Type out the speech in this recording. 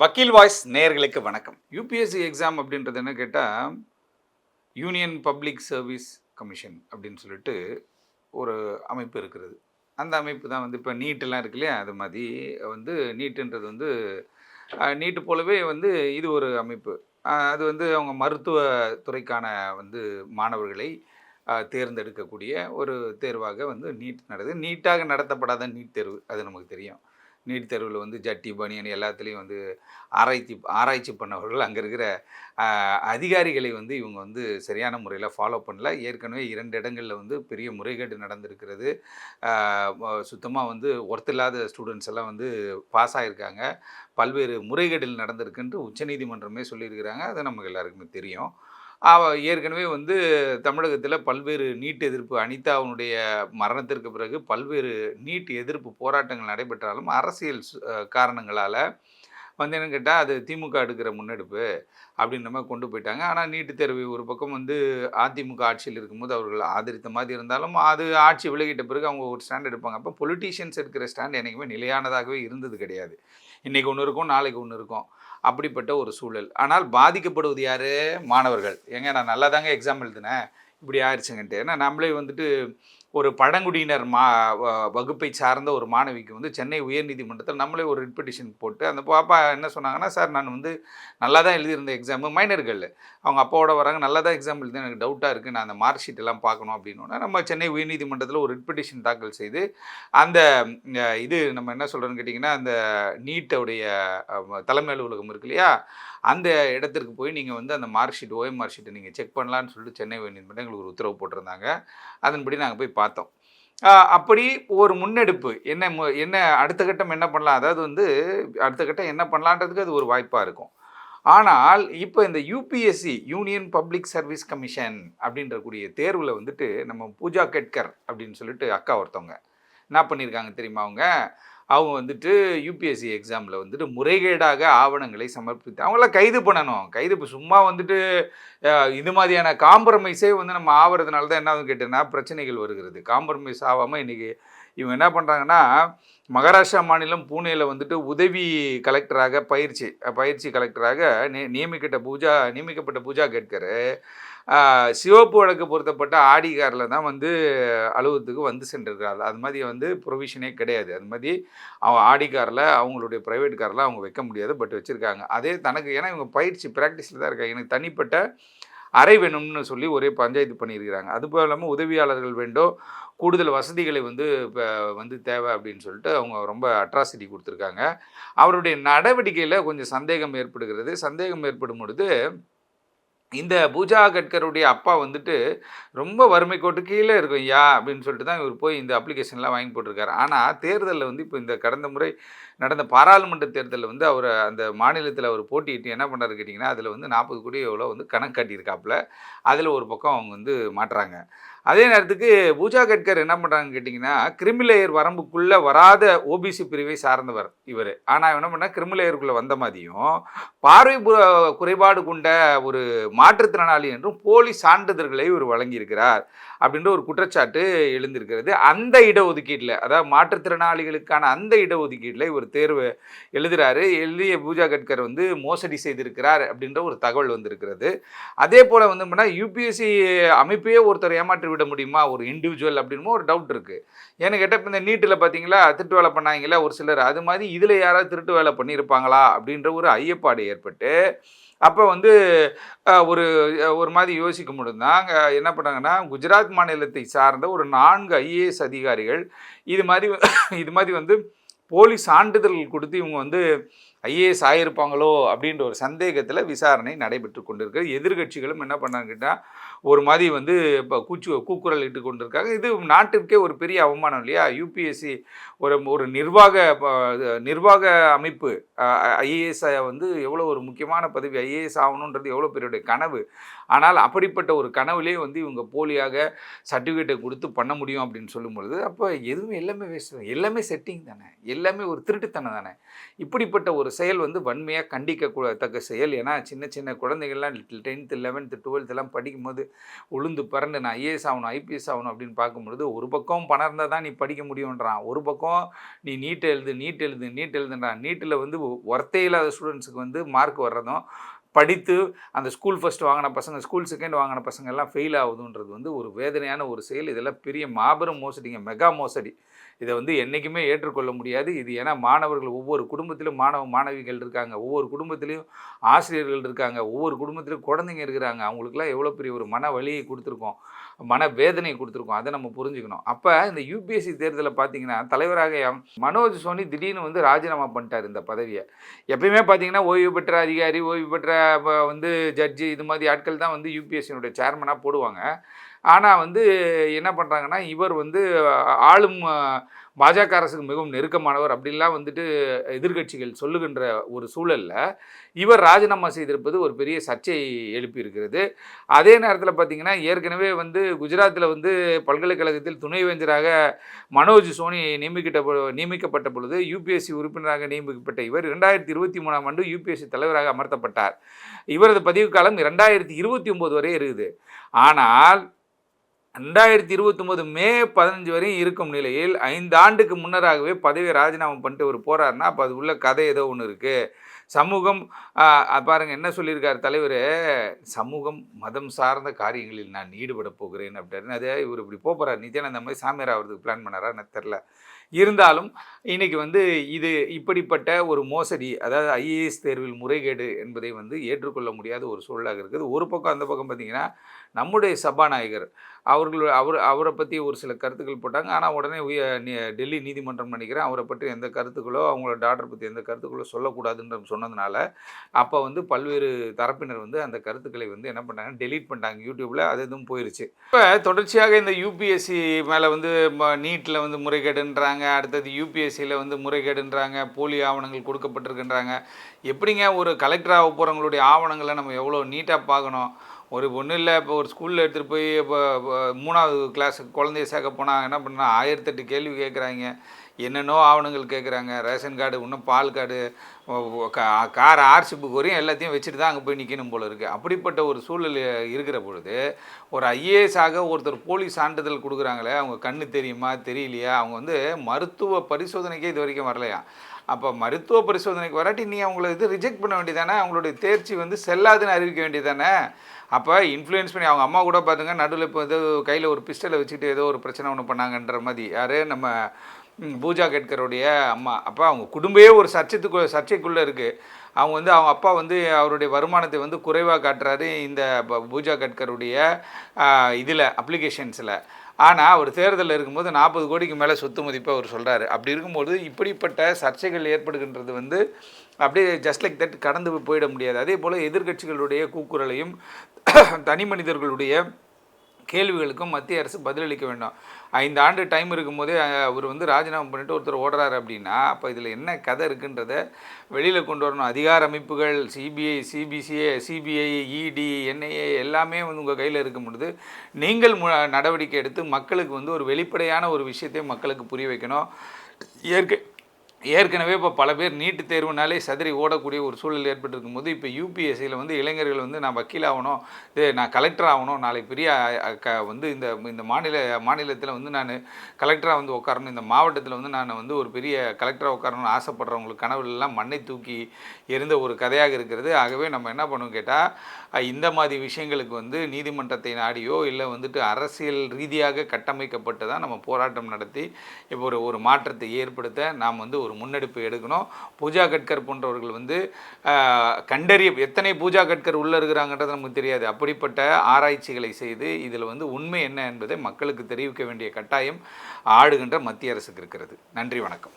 வக்கீல் வாய்ஸ் நேர்களுக்கு வணக்கம். யூபிஎஸ்சி எக்ஸாம் அப்படின்றது என்ன கேட்டால் யூனியன் பப்ளிக் சர்வீஸ் கமிஷன் அப்படின்னு சொல்லிட்டு ஒரு அமைப்பு இருக்கிறது. அந்த அமைப்பு தான் வந்து இப்போ நீட்டெல்லாம் இருக்கு இல்லையா? அது மாதிரி வந்து நீட்டுன்றது வந்து நீட்டு போலவே வந்து இது ஒரு அமைப்பு. அது வந்து அவங்க மருத்துவ துறைக்கான வந்து மாணவர்களை தேர்ந்தெடுக்கக்கூடிய ஒரு தேர்வாக வந்து நீட் நடக்குது. நீட்டாக நடத்தப்படாத நீட் தேர்வு அது நமக்கு தெரியும். நீட் தேர்வில் வந்து ஜட்டி பனியன் எல்லாத்துலேயும் வந்து ஆராய்ச்சி ஆராய்ச்சி பண்ணவர்கள் அங்கே இருக்கிற அதிகாரிகளை வந்து இவங்க வந்து சரியான முறையில் ஃபாலோ பண்ணல. ஏற்கனவே இரண்டு இடங்களில் வந்து பெரிய முறைகேடு நடந்திருக்கிறது. சுத்தமாக வந்து ஒர்த்தில்லாத ஸ்டூடெண்ட்ஸ் எல்லாம் வந்து பாஸ் ஆகியிருக்காங்க பல்வேறு முறைகேடில் நடந்திருக்குன்ட்டு உச்சநீதிமன்றமே சொல்லியிருக்கிறாங்க. அது நமக்கு எல்லாருக்குமே தெரியும். ஏற்கனவே வந்து தமிழகத்தில் பல்வேறு நீட் எதிர்ப்பு அனிதாவுடைய மரணத்திற்கு பிறகு பல்வேறு நீட் எதிர்ப்பு போராட்டங்கள் நடைபெற்றாலும் அரசியல் சு- காரணங்களால் வந்து என்னன்னு கேட்டால் அது திமுக எடுக்கிற முன்னெடுப்பு அப்படின்ற மாதிரி கொண்டு போயிட்டாங்க. ஆனால் நீட்டு தேர்வு ஒரு பக்கம் வந்து அதிமுக ஆட்சியில் இருக்கும்போது அவர்கள் ஆதரித்த மாதிரி இருந்தாலும் அது ஆட்சி விலகிட்ட பிறகு அவங்க ஒரு ஸ்டாண்ட் எடுப்பாங்க. அப்போ பொலிட்டீஷியன்ஸ் எடுக்கிற ஸ்டாண்ட் என்றைக்குமே நிலையானதாகவே இருந்தது கிடையாது. இன்றைக்கி ஒன்று இருக்கும் நாளைக்கு ஒன்று இருக்கும். அப்படிப்பட்ட ஒரு சூழல். ஆனால் பாதிக்கப்படுவது யார்? மாணவர்கள். ஏங்க நான் நல்லா தாங்க எக்ஸாம் எழுதினேன். இப்படி ஆயிடுச்சுங்கன்ட்டு. ஏன்னா நம்மளே வந்துட்டு ஒரு பழங்குடியினர் மா வ- வகுப்பை சார்ந்த ஒரு மாணவிக்கு வந்து சென்னை உயர்நீதிமன்றத்தில் நம்மளே ஒரு ரிட்பெட்டிஷன் போட்டு அந்த பாப்பா என்ன சொன்னாங்கன்னா சார் நான் வந்து நல்லா தான் எழுதியிருந்த எக்ஸாமு மைனர்கள் அவங்க அப்பாவோட வராங்க நல்லா தான் எக்ஸாம் எழுதி எனக்கு டவுட்டாக இருக்குது நான் அந்த மார்க் ஷீட் எல்லாம் பார்க்கணும் அப்படின்னா நம்ம சென்னை உயர்நீதிமன்றத்தில் ஒரு ரிட்பெட்டிஷன் தாக்கல் செய்து அந்த இது நம்ம என்ன சொல்கிறோன்னு கேட்டிங்கன்னா அந்த நீட்டோடைய தலைமை அலுவலகம் இருக்கு இல்லையா? அந்த இடத்திற்கு போய் நீங்கள் வந்து அந்த மார்க் ஷீட் ஓஎம் மார்க் ஷீட்டை நீங்கள் செக் பண்ணலான்னு சொல்லிட்டு சென்னை உயர்நீதிமன்றம் எங்களுக்கு ஒரு உத்தரவு போட்டிருந்தாங்க. அதன்படி நாங்கள் போய் பார்த்தோம். அப்படி ஒரு முன்னெடுப்பு என்ன மு- என்ன அடுத்த கட்டம் என்ன பண்ணலாம்? அதாவது வந்து அடுத்த கட்டம் என்ன பண்ணலான்றதுக்கு அது ஒரு வாய்ப்பாக இருக்கும். ஆனால் இப்போ இந்த UPSC union public service commission அப்படின்றக்கூடிய தேர்வில் வந்துட்டு நம்ம பூஜா கெட்கர் அப்படின்னு சொல்லிட்டு அக்கா ஒருத்தவங்க என்ன பண்ணியிருக்காங்க தெரியுமா அவங்க? அவங்க வந்துட்டு யூபிஎஸ்சி எக்ஸாமில் வந்துட்டு முறைகேடாக ஆவணங்களை சமர்ப்பித்து அவங்களாம் கைது பண்ணணும். கைது சும்மா வந்துட்டு இது மாதிரியான காம்ப்ரமைஸே வந்து நம்ம ஆவறதுனால தான் என்ன கேட்டேன்னா பிரச்சனைகள் வருகிறது. காம்ப்ரமைஸ் ஆகாமல் இன்றைக்கி இவங்க என்ன பண்ணுறாங்கன்னா மகாராஷ்டிரா மாநிலம் பூனேயில் வந்துட்டு உதவி கலெக்டராக பயிற்சி பயிற்சி கலெக்டராக நியமிக்கப்பட்ட பூஜா நியமிக்கப்பட்ட பூஜா கேட்கரு சிவப்பு வழக்கு பொருத்தப்பட்ட ஆடி காரில் தான் வந்து அலுவலகத்துக்கு வந்து சென்றிருக்காரு அது மாதிரி வந்து ப்ரொவிஷனே கிடையாது. அது மாதிரி அவன் ஆடி காரில் அவங்களுடைய ப்ரைவேட் காரில் அவங்க வைக்க முடியாது பட் வச்சுருக்காங்க. அதே தனக்கு ஏன்னா இவங்க பயிற்சி ப்ராக்டிஸில் தான் இருக்காங்க. எனக்கு தனிப்பட்ட அறை வேணும்னு சொல்லி ஒரே பஞ்சாயத்து பண்ணியிருக்கிறாங்க. அது போல் இல்லாமல் உதவியாளர்கள் வேண்டும் கூடுதல் வசதிகளை வந்து இப்போ வந்து தேவை அப்படின்னு சொல்லிட்டு அவங்க ரொம்ப அட்ராசிட்டி கொடுத்துருக்காங்க. அவருடைய நடவடிக்கையில் கொஞ்சம் சந்தேகம் ஏற்படுகிறது. சந்தேகம் ஏற்படும் பொழுது இந்த பூஜா கட்கருடைய அப்பா வந்துட்டு ரொம்ப வறுமை கோட்டு கீழே இருக்கும் ஐயா அப்படின்னு சொல்லிட்டு தான் இவர் போய் இந்த அப்ளிகேஷன்லாம் வாங்கி போட்டிருக்காரு. ஆனால் தேர்தலில் வந்து இப்போ இந்த கடந்த முறை நடந்த பாராளுமன்ற தேர்தலில் வந்து அவர் அந்த மாநிலத்தில் அவர் போட்டியிட்டு என்ன பண்ணாரு கேட்டிங்கன்னா அதில் வந்து நாற்பது கோடி எவ்வளோ வந்து கணக்கு காட்டியிருக்காப்புல. அதில் ஒரு பக்கம் அவங்க வந்து மாட்டுறாங்க. அதே நேரத்துக்கு பூஜா கட்கர் என்ன பண்ணுறாங்கன்னு கேட்டிங்கன்னா கிரிமிலேயர் வரம்புக்குள்ளே வராத ஓபிசி பிரிவை சார்ந்தவர் இவர். ஆனால் என்ன பண்ணால் கிரிமிலேயருக்குள்ளே வந்த மாதிரியும் பார்வை குறைபாடு கொண்ட ஒரு மாற்றுத்திறனாளி என்றும் போலி சான்றிதழ்களை இவர் வழங்கியிருக்கிறார் அப்படின்ற ஒரு குற்றச்சாட்டு எழுந்திருக்கிறது. அந்த இடஒதுக்கீட்டில் அதாவது மாற்றுத்திறனாளிகளுக்கான அந்த இடஒதுக்கீட்டில் இவர் தேர்வு எழுதுகிறாரு எழுதிய பூஜா கட்கர் வந்து மோசடி செய்திருக்கிறார் அப்படின்ற ஒரு தகவல் வந்திருக்கிறது. அதே போல் வந்து பண்ணால் யூபிஎஸ்சி அமைப்பையே ஒருத்தர் ஏமாற்றி விட முடியுமா? ஒரு இண்டிவிஜுவல் அப்படின்னு ஒரு டவுட் இருக்குது ஏன்னு கேட்டால் இப்போ இந்த நீட்டில் பார்த்தீங்களா திருட்டு வேலை பண்ணாங்களா ஒரு சிலர். அது மாதிரி இதில் யாராவது திருட்டு வேலை பண்ணியிருப்பாங்களா? அப்படின்ற ஒரு ஐயப்பாடு ஏற்பட்டு அப்போ வந்து ஒரு ஒரு மாதிரி யோசிக்க முடியும்தான் அங்கே என்ன பண்ணாங்கன்னா குஜராத் மாநிலத்தை சார்ந்த ஒரு நான்கு ஐஏஎஸ் அதிகாரிகள் இது மாதிரி இது மாதிரி வந்து போலீஸ் சான்றிதழ் கொடுத்து இவங்க வந்து ஐஏஎஸ் ஆகியிருப்பாங்களோ அப்படின்ற ஒரு சந்தேகத்தில் விசாரணை நடைபெற்று கொண்டிருக்கு. எதிர்கட்சிகளும் என்ன பண்ணாங்கன்னா ஒரு மாதிரி வந்து இப்போ கூச்சு கூக்குரல் இட்டு கொண்டிருக்காங்க. இது நாட்டிற்கே ஒரு பெரிய அவமானம் இல்லையா? யூபிஎஸ்சி ஒரு ஒரு நிர்வாக இது நிர்வாக அமைப்பு ஐஏஎஸ் வந்து எவ்வளோ ஒரு முக்கியமான பதவி ஐஏஎஸ் ஆகணுன்றது எவ்வளோ பெரிய கனவு. ஆனால் அப்படிப்பட்ட ஒரு கனவுலே வந்து இவங்க போலியாக சர்டிஃபிகேட்டை கொடுத்து பண்ண முடியும் அப்படின்னு சொல்லும் பொழுது அப்போ எதுவுமே எல்லாமே வேஸ்ட் எல்லாமே செட்டிங் தானே. எல்லாமே ஒரு திருட்டுத்தனம் தானே. இப்படிப்பட்ட ஒரு ஒரு செயல் வந்து வன்மையாக கண்டிக்க தக்க செயல். ஏன்னா சின்ன சின்ன குழந்தைகள்லாம் டென்த்து லெவன்த்து டுவெல்த்துலாம் படிக்கும்போது உளுந்து பறந்து நான் ஐஏஎஸ் ஆகணும் ஐபிஎஸ் ஆகணும் அப்படின்னு பார்க்கும்பொழுது ஒரு பக்கம் பணம் இருந்தால் தான் நீ படிக்க முடியுன்றான் ஒரு பக்கம் நீ நீட் எழுது நீட் எழுது நீட் எழுதுன்றான். நீட்டில் வந்து ஒர்த்தே இல்லாத ஸ்டூடெண்ட்ஸுக்கு வந்து மார்க் வர்றதும் படித்து அந்த ஸ்கூல் ஃபஸ்ட் வாங்கின பசங்க ஸ்கூல் செகண்ட் வாங்கின பசங்க எல்லாம் ஃபெயில் ஆகுதுன்றது வந்து ஒரு வேதனையான ஒரு செயல். இதெல்லாம் பெரிய மாபெரும் மோசடிங்க மெகா மோசடி. இதை வந்து என்றைக்குமே ஏற்றுக்கொள்ள முடியாது. இது ஏன்னா மாணவர்கள் ஒவ்வொரு குடும்பத்திலும் மாணவ மாணவிகள் இருக்காங்க. ஒவ்வொரு குடும்பத்திலையும் ஆசிரியர்கள் இருக்காங்க. ஒவ்வொரு குடும்பத்திலும் குழந்தைங்க இருக்கிறாங்க. அவங்களுக்குலாம் எவ்வளோ பெரிய ஒரு மன வழியை கொடுத்துருக்கோம். மன வேதனை கொடுத்துருக்கோம். அதை நம்ம புரிஞ்சுக்கணும். அப்போ இந்த யூபிஎஸ்சி தேர்தலில் பார்த்தீங்கன்னா தலைவராக மனோஜ் சோனி திடீர்னு வந்து ராஜினாமா பண்ணிட்டார் இந்த பதவியை. எப்பயுமே பார்த்தீங்கன்னா ஓய்வு பெற்ற அதிகாரி ஓய்வு பெற்ற வந்து ஜட்ஜி இது மாதிரி ஆட்கள் தான் வந்து யூபிஎஸ்சியினுடைய சேர்மனாக போடுவாங்க. ஆனால் வந்து என்ன பண்ணுறாங்கன்னா இவர் வந்து ஆளும் பாஜக அரசுக்கு மிகவும் நெருக்கமானவர். அப்படிலாம் வந்துட்டு எதிர்கட்சிகள் சொல்லுகின்ற ஒரு சூழலில் இவர் ராஜினாமா செய்திருப்பது ஒரு பெரிய சர்ச்சை எழுப்பியிருக்கிறது. அதே நேரத்தில் பார்த்திங்கன்னா ஏற்கனவே வந்து குஜராத்தில் வந்து பல்கலைக்கழகத்தில் துணைவேந்தராக மனோஜ் சோனி நியமிக்கிட்ட நியமிக்கப்பட்ட பொழுது யூபிஎஸ்சி உறுப்பினராக நியமிக்கப்பட்ட இவர் இரண்டாயிரத்தி இருபத்தி மூணாம் ஆண்டு யூபிஎஸ்சி தலைவராக அமர்த்தப்பட்டார். இவரது பதிவு காலம் இரண்டாயிரத்தி இருபத்தி ஒம்பது வரை இருக்குது. ஆனால் ரெண்டாயிரத்தி இருபத்தொம்போது மே பதினஞ்சு வரையும் இருக்கும் நிலையில் ஐந்து ஆண்டுக்கு முன்னராகவே பதவியை ராஜினாமா பண்ணிட்டு ஒரு போகிறாருன்னா அப்போ அது உள்ள கதை ஏதோ ஒன்று இருக்குது சமூகம் பாருங்கள் என்ன சொல்லியிருக்கார் தலைவர்? சமூகம் மதம் சார்ந்த காரியங்களில் நான் ஈடுபட போகிறேன் அப்படின்னு அதே இவர் இப்படி போகிறார் நித்யானந்த மாதிரி சாமியார் ஆகிறதுக்கு பிளான் பண்ணாரா எனக்கு தெரில இருந்தாலும் இன்றைக்கி வந்து இது இப்படிப்பட்ட ஒரு மோசடி அதாவது ஐஏஎஸ் தேர்வில் முறைகேடு என்பதை வந்து ஏற்றுக்கொள்ள முடியாத ஒரு சூழலாக இருக்குது. ஒரு பக்கம் அந்த பக்கம் பார்த்திங்கன்னா நம்முடைய சபாநாயகர் அவர்கள் அவர் அவரை பற்றி ஒரு சில கருத்துக்கள் போட்டாங்க. ஆனால் உடனே உய டெல்லி நீதிமன்றம் நினைக்கிறேன் அவரை பற்றி எந்த கருத்துக்களோ அவங்களோட டாக்டர் பற்றி எந்த கருத்துக்களோ சொல்லக்கூடாதுன்ற சொன்னதுனால அப்போ வந்து பல்வேறு தரப்பினர் வந்து அந்த கருத்துக்களை வந்து என்ன பண்ணாங்க டெலீட் பண்ணிட்டாங்க யூடியூப்பில் அது எதுவும் போயிருச்சு. இப்போ தொடர்ச்சியாக இந்த யூபிஎஸ்சி மேலே வந்து நீட்டில் வந்து முறைகேடுன்றாங்க. அடுத்தது யூபிஎஸ்சியில் வந்து முறைகேடுன்றாங்க. போலி ஆவணங்கள் கொடுக்கப்பட்டிருக்குன்றாங்க. எப்படிங்க ஒரு கலெக்டராக போகிறவங்களுடைய ஆவணங்களை நம்ம எவ்வளோ நீட்டாக பார்க்கணும்? ஒரு ஒன்றும் இல்லை இப்போ ஒரு ஸ்கூலில் எடுத்துகிட்டு போய் இப்போ மூணாவது கிளாஸுக்கு குழந்தைய சேர்க்க போனால் என்ன பண்ணால் ஆயிரத்தெட்டு கேள்வி கேட்குறாங்க என்னென்னோ ஆவணங்கள் கேட்குறாங்க ரேஷன் கார்டு இன்னும் பால் கார்டு கார் ஆர்சி புக் வரையும் எல்லாத்தையும் வச்சுட்டு தான் அங்கே போய் நிற்கணும் போல இருக்குது அப்படிப்பட்ட ஒரு சூழல் இருக்கிற பொழுது ஒரு ஐஏஎஸாக ஒருத்தர் போலீஸ் சான்றிதழ் கொடுக்குறாங்களே அவங்க கண்ணு தெரியுமா தெரியலையா? அவங்க வந்து மருத்துவ பரிசோதனைக்கே இது வரைக்கும் வரலையா? அப்போ மருத்துவ பரிசோதனைக்கு வராட்டி நீ அவங்கள இது ரிஜெக்ட் பண்ண வேண்டியதானே? அவங்களுடைய தேர்ச்சி வந்து செல்லாதுன்னு அறிவிக்க வேண்டியதானே? அப்போ இன்ஃப்ளூயன்ஸ் பண்ணி அவங்க அம்மா கூட பார்த்துங்க நடுவில் இப்போ ஏதோ கையில் ஒரு பிஸ்டலை வச்சுட்டு ஏதோ ஒரு பிரச்சனை ஒன்று பண்ணாங்கன்ற மாதிரி. யார்? நம்ம பூஜா கேட்கருடைய அம்மா. அப்போ அவங்க குடும்பமே ஒரு சர்ச்சைக்கு சர்ச்சைக்குள்ளே இருக்குது அவங்க வந்து அவங்க அப்பா வந்து அவருடைய வருமானத்தை வந்து குறைவாக காட்டுறாரு இந்த பூஜா கட்கருடைய இதில் அப்ளிகேஷன்ஸில் ஆனால் அவர் தேர்தலில் இருக்கும்போது நாற்பது கோடிக்கு மேலே சொத்து மதிப்பை அவர் சொல்கிறாரு அப்படி இருக்கும்போது இப்படிப்பட்ட சர்ச்சைகள் ஏற்படுகின்றது வந்து அப்படியே ஜஸ்ட் லைக் தட் கடந்து போயிட முடியாது. அதே போல் எதிர்கட்சிகளுடைய கூக்குரலையும் தனி மனிதர்களுடைய கேள்விகளுக்கும் மத்திய அரசு பதிலளிக்க வேண்டும். ஐந்து ஆண்டு டைம் இருக்கும்போதே அவர் வந்து ராஜினாமா பண்ணிட்டு ஒருத்தர் ஓடுறாரு அப்படின்னா அப்போ இதில் என்ன கதை இருக்குன்றத வெளியில் கொண்டு வரணும். அதிகார அமைப்புகள் CBI CBCI CBI ED NIA எல்லாமே வந்து உங்கள் கையில் இருக்கும் பொழுது நீங்கள் நடவடிக்கை எடுத்து மக்களுக்கு வந்து ஒரு வெளிப்படையான ஒரு விஷயத்தை மக்களுக்கு புரிய வைக்கணும். இயற்கை ஏற்கனவே இப்போ பல பேர் நீட்டு தேர்வுனாலே சதுரி ஓடக்கூடிய ஒரு சூழல் ஏற்பட்டிருக்கும் போது இப்போ யூபிஎஸ்சியில் வந்து இளைஞர்கள் வந்து நான் வக்கீல் ஆகணும் இது நான் கலெக்டர் ஆகணும் நாளை பெரிய க வந்து இந்த இந்த மாநில மாநிலத்தில் வந்து நான் கலெக்டராக வந்து உட்காரணும் இந்த மாவட்டத்தில் வந்து நான் வந்து ஒரு பெரிய கலெக்டராக உட்காரணும்னு ஆசைப்படுறவங்களுக்கு கனவுலெல்லாம் மண்ணை தூக்கி எரிந்த ஒரு கதையாக இருக்கிறது. ஆகவே நம்ம என்ன பண்ணுவோம் கேட்டால் இந்த மாதிரி விஷயங்களுக்கு வந்து நீதிமன்றத்தை நாடியோ இல்லை வந்துட்டு அரசியல் ரீதியாக கட்டமைக்கப்பட்டு தான் நம்ம போராட்டம் நடத்தி இப்போ ஒரு ஒரு மாற்றத்தை ஏற்படுத்த நாம் வந்து ஒரு முன்னெடுப்பு எடுக்கணும். பூஜா கட்கர் போன்றவர்கள் வந்து கண்டறிய எத்தனை பூஜா கட்கர் உள்ளே இருக்கிறாங்கன்றது நமக்கு தெரியாது. அப்படிப்பட்ட ஆராய்ச்சிகளை செய்து இதில் வந்து உண்மை என்ன என்பதை மக்களுக்கு தெரிவிக்க வேண்டிய கட்டாயம் ஆடுகின்ற மத்திய அரசுக்கு இருக்கிறது. நன்றி வணக்கம்.